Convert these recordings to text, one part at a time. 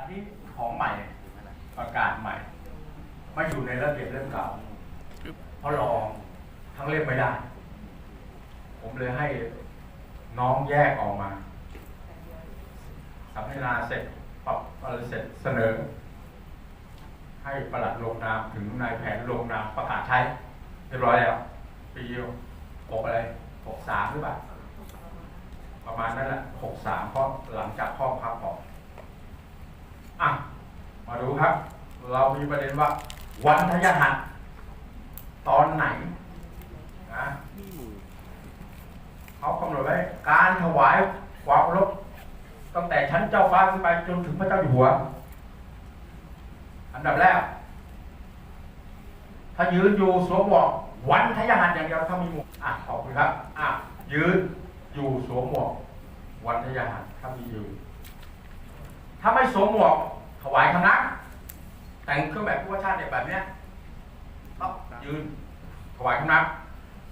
อันนี้ของใหม่ประกาศใหม่ไม่อยู่ในระเบียบเล่มเก่าเพราะรองทั้งเล่มไม่ได้ ผมเลยให้น้องแยกออกมาสัมมนาเสร็จปรับอะไรเสร็จเสนอ ให้ประหลัดลงนามถึงนายแผนลงนามประกาศใช้เรียบร้อยแล้วปีหกอะไรหกสามหรือเปล่าประมาณนั้นแหละหกสามเพราะหลังจากข้อพับออกอะมาดู ครับ เรามีประเด็นว่า วันทยหัสตอนไหนนะเขากำหนดไว้ การถวายความรพตั้งแต่ชั้นเจ้าฟ้าขึ้นไปจนถึงพระเจ้าอยู่หัว อันดับแรก ถ้ายืนอยู่สวมหมวกวันทยหัสอย่างเดียวถ้ามีหมวกอะขอบคุณครับอะยืนอยู่สวมหมวกวันทยหัสถ้ามีอยืนถ้าไม่สวมหมวกถวายคณะ แต่งเครื่องแบบผู้ว่าชาติเนี่ยแบบเนี้ยต้องยืนถวายคณะ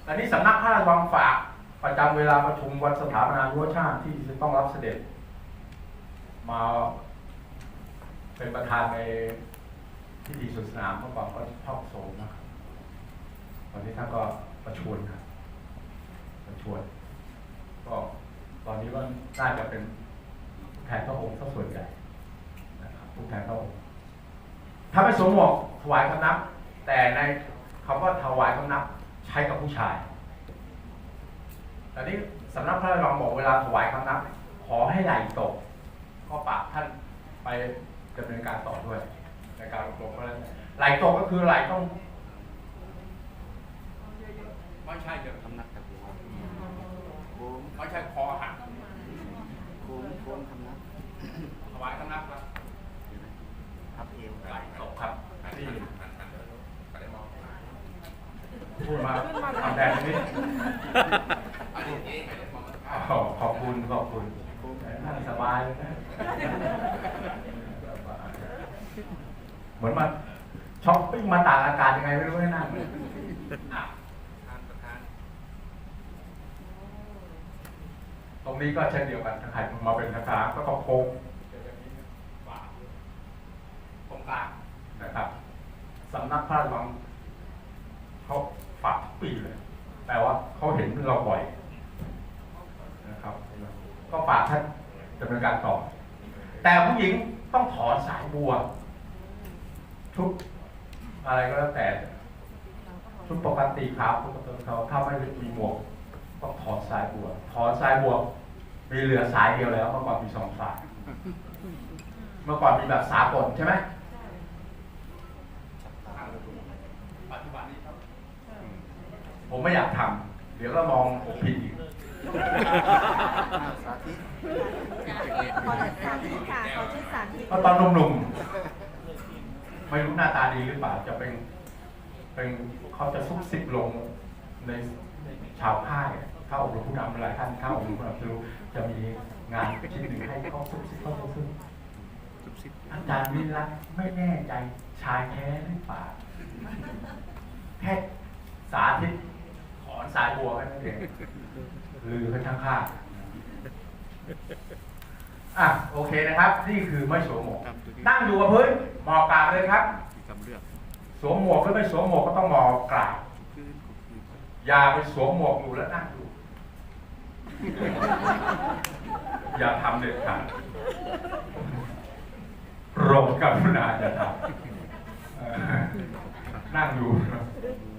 แต่นี้สำนักพระราชวังฝากประจำเวลาประชุมวันสถาปนาผู้ว่าชาติที่จะต้องรับเสด็จ มาเป็นประธานในพิธีสุดสนามเมื่อก่อนก็ชอบโสมนะครับตอนนี้ท่านก็ประชวรครับประชวรก็ตอนนี้ก็น่าจะเป็นแทนพระองค์ซะส่วนใหญ่นะครับผู้แทนพระองค์ ถ้าไม่สวมหมวกถวายคำนับ แต่ในคำว่าถวายคำนับใช้กับผู้ชายแต่นี้สำนักพระราชวังบอกเวลาถวายคำนับ ขอให้ไหลตก ก็ฝากท่านไปดำเนินการต่อด้วย ในการอบรมเพราะฉะนั้นไหลตกก็คือไหลต้องไม่ใช่เดี๋ยวทำนักกับหัวงไม่ใช่คอหัก โค้งโค้งทำนัก ถวายคำนับครับ เห็นไหมพับเอว ไหลตกครับที่ ก็ได้มอง พูดมาทำแดงนิด อันนี้เองไม่ได้มอง อ๋อขอบคุณขอบคุณนั่งสบายเลยนะ เหมือนมาช้อปปิ้งมาตากอากาศยังไงไม่รู้ให้นั่งอะทานประธานตรงนี้ก็เช่นเดียวกันถ้าใครมาเป็นคาถาก็ต้องโค้งตรงกลางนะครับสำนักพระราชวังเขาฝากทุกปีเลย แต่ว่าเขาเห็นเราบ่อยนะครับ ก็ฝากท่านดำเนินการต่อ แต่ผู้หญิงต้องถอนสายบัว ชุดอะไรก็แล้วแต่ ชุดปกติขาวปกติเขาถ้าไม่มีหมวกต้องถอนสายบัวถอนสายบัวมีเหลือสายเดียวแล้วเมื่อก่อนมีสองสาย เมื่อก่อนมีแบบสากลใช่ไหมปัจจุบันนี้ครับผมไม่อยากทำเดี๋ยวก็มองผมผิดอีกสาธิตขอสาธิตค่ะขอชุดสาธิตเพราะตอนหนุ่มๆ ไม่รู้หน้าตาดีหรือเปล่าจะเป็นเป็นเขาจะซุกซิบลงในชาวค่ายเข้าอบรมผู้นำหลายท่านเข้าอบรมผู้นำจะรู้จะมีงานชิ้นหนึ่งให้เขาซุกซิบเขาซุกซิบสิบอาจารย์วิรัตไม่แน่ใจชายแท้หรือเปล่าแค่สาธิตถอนสายบัวแค่นั้นเองลือกันทั้งค่ายอะโอเคนะครับ นี่คือไม่สวมหมก นั่งอยู่กับพื้นหมอบกราบเลยครับที่กำเลือกสวมหมวกหรือไม่สวมหมวกก็ต้องหมอบกราบคืนก็คืออย่าไปสวมหมวกอยู่แล้วนั่งอยู่อย่าทำเด็ดขาดโปรดกรุณาอย่าทำเออนั่งอยู่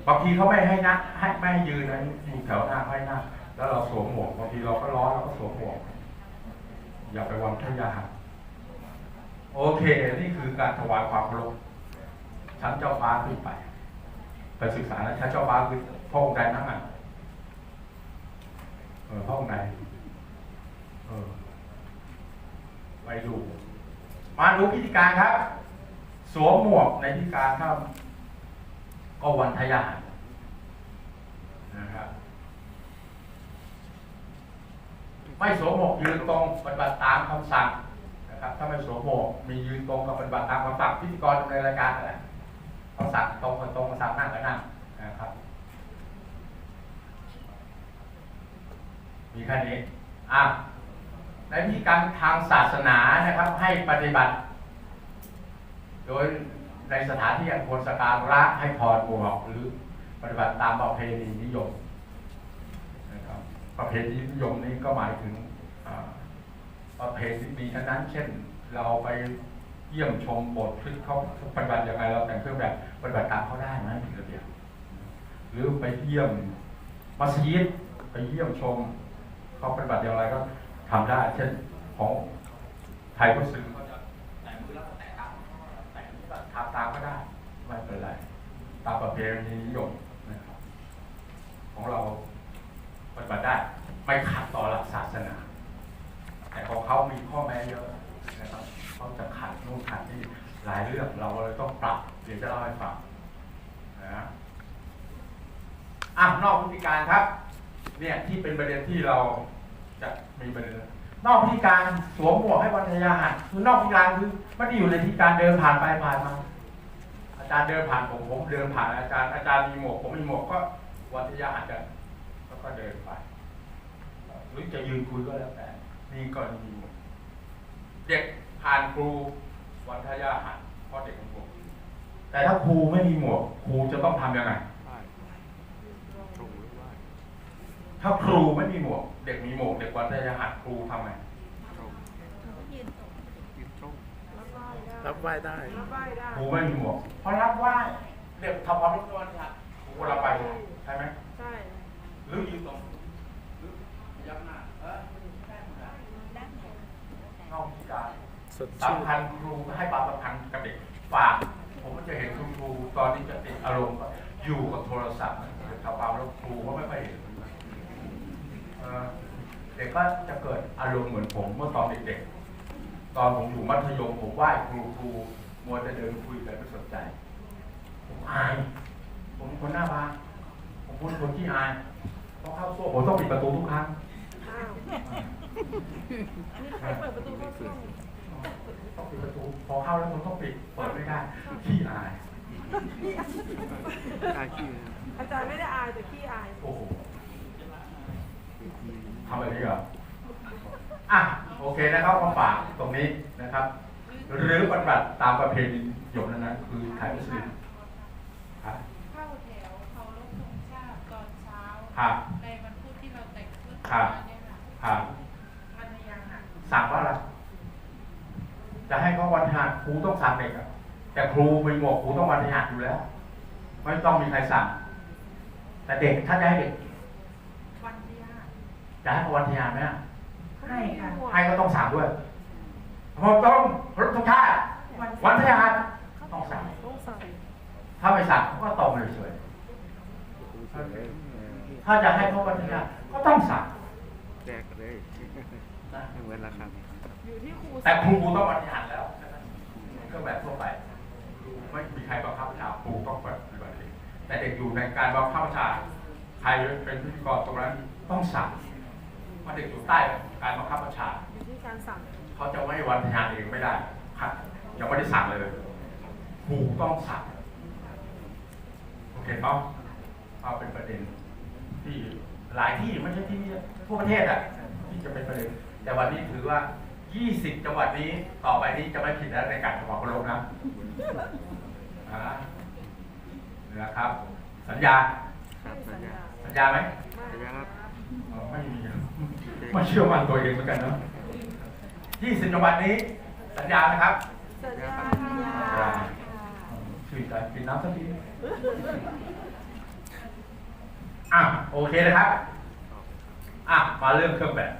บางทีเขาไม่ให้นั่งให้ไม่ให้ยืนนะอยู่แถวหน้าเขาให้นั่งแล้วเราสวมหมวกบางทีเราก็ร้อนเราก็สวมหมวกอย่าไปวางทยา โอเค นี่คือการถวายความเคารพชั้นเจ้าฟ้าขึ้นไป ไปศึกษาแล้วชั้นเจ้าฟ้าคือพระองค์ใดนั่งอะเออพระองค์ใดเออไปดูมาดูพิธีการครับ สวมหมวกในพิธีการครับก็วันทยานนะครับไม่สวมหมวกยืนตรงปฏิบัติตามคำสั่ง นะครับถ้าไม่สวมหมวกมียืนตรงกับปฏิบัติตามคำสั่งพิธีกรในรายการนั่นแหละคำสั่งตรงกับตรงสั่งนั่งก็นั่งนะครับ มีแค่นี้อะในพิธีการทางศาสนานะครับ ให้ปฏิบัติ โดยในสถานที่อันควรสกการะให้ถอดหมวกหรือปฏิบัติตามประเพณีนิยมนะครับประเพณีนิยมนี้ก็หมายถึงอ่า ประเพณีนั้น เช่น เราไปเยี่ยมชมโบสถ์คริสต์เขาปฏิบัติยังไงเราแต่งเครื่องแบบปฏิบัติตามเขาได้ไหมผิดระเบียบหรือไปเยี่ยมมัสยิดไปเยี่ยมชมเขาปฏิบัติอย่างไรก็ทำได้ เช่นของไทยก็ซื้อเขาจะแต่งมือแล้วก็แต่งตามแต่งนี้ก็ทำตามก็ได้ไม่เป็นไรตามประเพณีนิยมนะครับของเราปฏิบัติได้ไม่ขัดต่อหลักศาสนา เขามีข้อแม้เยอะนะครับเขาจะขัดนู่นขัดนี่หลายเรื่องเราเลยต้องปรับ เดี๋ยวจะเล่าให้ฟังนะอะนอกพฤติการครับ เนี่ยที่เป็นประเด็นที่เราจะมีประเด็นนอกพฤติการสวมหมวกให้บรรยาหัดคือนอกพฤติการคือไม่ได้อยู่ในที่การเดินผ่านไปผ่านมาอาจารย์เดินผ่านผมผมเดินผ่านอาจารย์อาจารย์มีหมวกผมมีหมวกก็วันทยาหัดกันแล้วก็เดินไปหรือจะยืนคุยก็แล้วแต่ นี่ก็มีหมวกเด็กผ่านครูวันทยาหัดเพราะเด็กของผมแต่ถ้าครูไม่มีหมวกครูจะต้องทำยังไงไหว้ตรงหรือไหว้ถ้าครูไม่มีหมวก เด็กมีหมวกเด็กวันทยาหัดครูทำไงตรงยืนตรงยืนตรงรับไหว้ได้รับไหว้ได้ ครูไม่มีหมวกเพราะรับไหว้เด็กทำความรู้ตัวนี่ครับครูก็รับไปใช่ไหม ใช่ หรือยืนตรงหรือยักหน้าเออ ด้านไหน นอกที่การ สดชื่น สำคัญครูให้ความสำคัญกับเด็กฝาก ผมก็จะเห็นคุณครูตอนนี้จะติดอารมณ์อยู่กับโทรศัพท์ทำความแล้ครูก็ไม่ค่อยเห็นเอ่อเด็กก็จะเกิดอารมณ์เหมือนผมเมื่อตอนเด็กๆตอนผมอยู่มัธยมผมไหว้ครูครูมัวแต่เดินคุยกันไม่สนใจ ผมอาย ผมเป็นคนหน้าบางผมเป็นคนที่อายพอเข้าโซ่ผมต้องปิดประตูทุกครั้ง อ้าวนี่ใครเปิดประตูเข้าห้อง ปิดประตูพอเข้าแล้วมันต้องปิดเปิดไม่ได้ขี้อายกล้าขี้อาจารย์ไม่ได้อายแต่ขี้อายโอ้โหเวทีทำอะไรดีเหรออะโอเคนะครับมาฝากตรงนี้นะครับ หรือปฏิบัติตามประเพณีหยกนั้นนะคือไทยมุสลิมครับเข้าแถวเคารพธงชาติตอนเช้าครับในวันพุธที่เราแต่งชุดครับมาเนี่ยค่ะครับมันยังอะสั่งว่าอะไร จะให้เขาวันทหารครูต้องสั่งเด็กอะแต่ครูมีหมวกครูต้องวันทหารอยู่แล้ว ไม่ต้องมีใครสั่งแต่เด็กถ้าจะให้เด็กวันที่ห้าจะให้เขาวันทหารไหมอะให้ค่ะให้ก็ต้องสั่งด้วยเพราะต้องรถทุกชาติวันทหารต้องสั่งต้องใส่ถ้าไม่สั่งเขาก็ตอบเลยเฉยๆถ้าจะให้เขาวันทหารก็ต้องสั่งแจกเลยนะเหมือนราคา อยู่ที่ครูแต่ครูต้องวันทหารแล้วก็แบบทั่วไปไม่มีใครบังคับบัญชาครูต้องปฏิบัติเองแต่เด็กอยู่ในการบังคับบัญชาใครเป็นพิธีกรตรงนั้นต้องสั่งเพราะเด็กอยู่ใต้การบังคับบัญชาอยู่ที่การสั่งเขาจะไม่วันทหารเองไม่ได้ครับยังไม่ได้สั่งเลยครูต้องสั่งโอเคเปล่าเอาเป็นประเด็น ที่หลายที่ไม่ใช่ที่นี่ทั่วประเทศอะที่จะเป็นประเด็นแต่วันนี้ถือว่า 20 จังหวัดนี้ต่อไปนี้จะไม่ผิดแล้วในการถวายพระโลกนะอ่านะครับ สัญญา ครับสัญญาสัญญาไหมสัญญาครับอ๋อไม่มีไม่เชื่อมั่นตัวเองเหมือนกันเนาะ20 จังหวัดนี้ สัญญาไหมครับ สัญญาสัญญาชื่นใจกินน้ำสักทีอะโอเคนะครับอะมาเรื่องเครื่องแบบ